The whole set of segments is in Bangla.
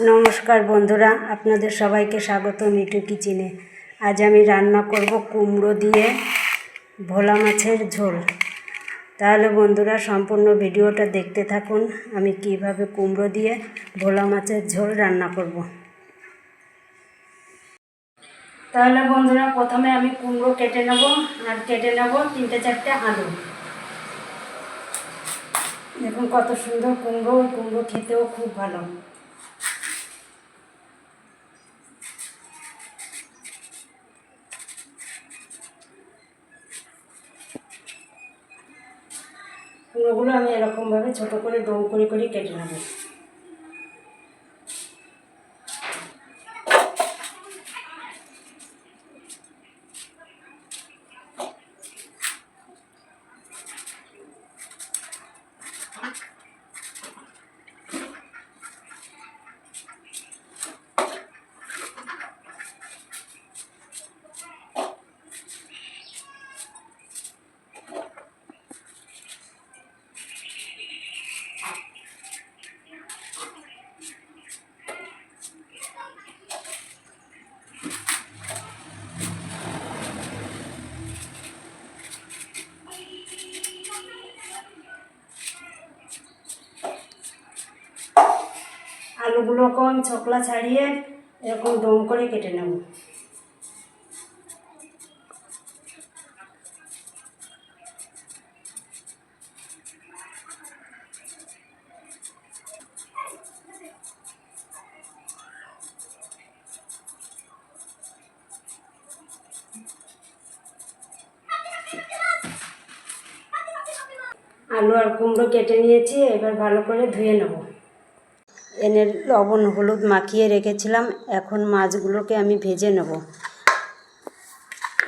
নমস্কার বন্ধুরা, আপনাদের সবাইকে স্বাগত মিঠু কিচেনে। আজ আমি রান্না করব কুমড়ো দিয়ে ভোলা মাছের ঝোল। তাহলে বন্ধুরা, সম্পূর্ণ ভিডিওটা দেখতে থাকুন, আমি কীভাবে কুমড়ো দিয়ে ভোলা মাছের ঝোল রান্না করব। তাহলে বন্ধুরা, প্রথমে আমি কুমড়ো কেটে নেব, আর কেটে নেব তিনটে চারটে আলু। দেখুন কত সুন্দর কুমড়ো কুমড়ো খেতেও খুব ভালো। কুমড়োগুলো আমি এরকমভাবে ছোট করে ডোম করে করে কেটে নেব। আলুগুলোকেও আমি ছকলা ছাড়িয়ে এরকম ডোম করে কেটে নেব। আলু আর কুমড়ো কেটে নিয়েছি, এবার ভালো করে ধুয়ে নেব। এনে লবণ হলুদ মাখিয়ে রেখেছিলাম। এখন মাছগুলোকে আমি ভেজে নেব।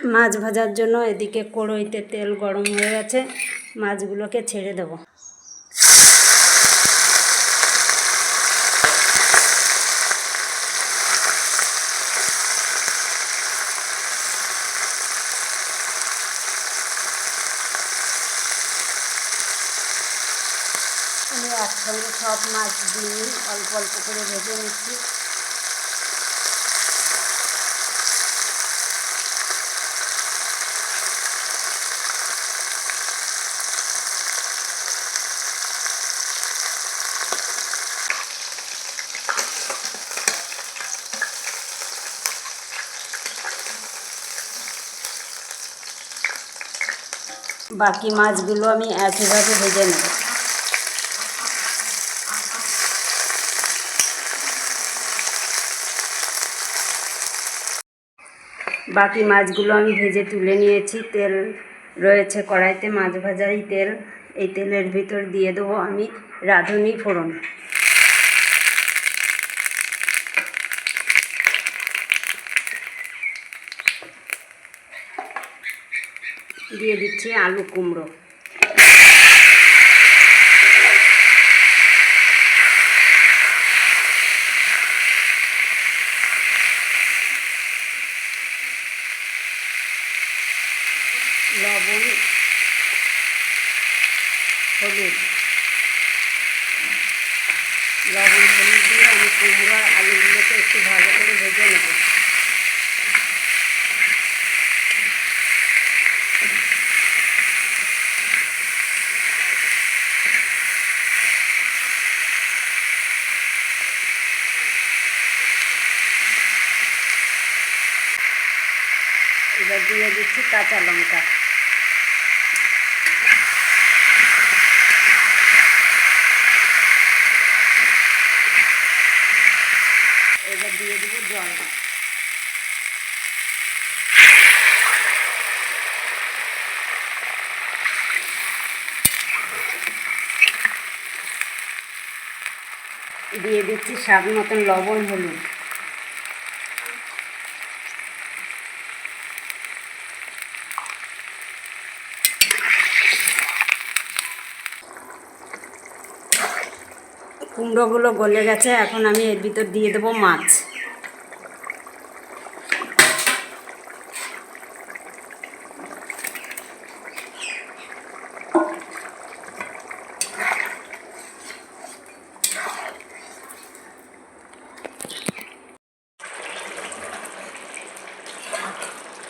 মাছ ভাজার জন্য এদিকে কড়ইতে তেল গরম হয়ে গেছে। মাছগুলোকে ছেড়ে দেব। আমি একসঙ্গে সব মাছ দিয়ে অল্প অল্প করে ভেজে নিচ্ছি। বাকি মাছগুলো আমি একইভাবে ভেজে নেব। বাকি মাছগুলো আমি ভেজে তুলে নিয়েছি। তেল রয়েছে কড়াইতে, মাছ ভাজাই তেল। এই তেলের ভিতর দিয়ে দেবো আমি রাঁধুনি ফোড়ন। দিয়ে দিচ্ছি আলু কুমড়ো। লবণ হলুদ লবণ হলুদ দিয়ে আমি কুমড়ো আর আলুগুলোকে একটু ভালো করে ভেজে নেব এবার দিয়ে দিচ্ছি কাঁচা লঙ্কা এবার দিয়ে দেবো জল দিয়ে দিচ্ছি স্বাদ মতন লবণ, হলুদ। কুমড়োগুলো গলে গেছে, এখন আমি এর ভিতর দিয়ে দেবো মাছ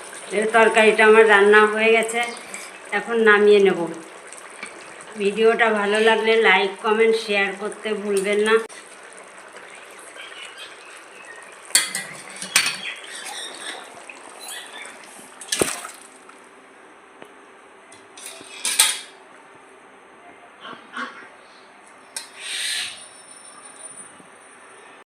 এই তরকারিটা আমার রান্না হয়ে গেছে, এখন নামিয়ে নেব। ভিডিওটা ভালো লাগলে লাইক কমেন্ট শেয়ার করতে ভুলবেন না।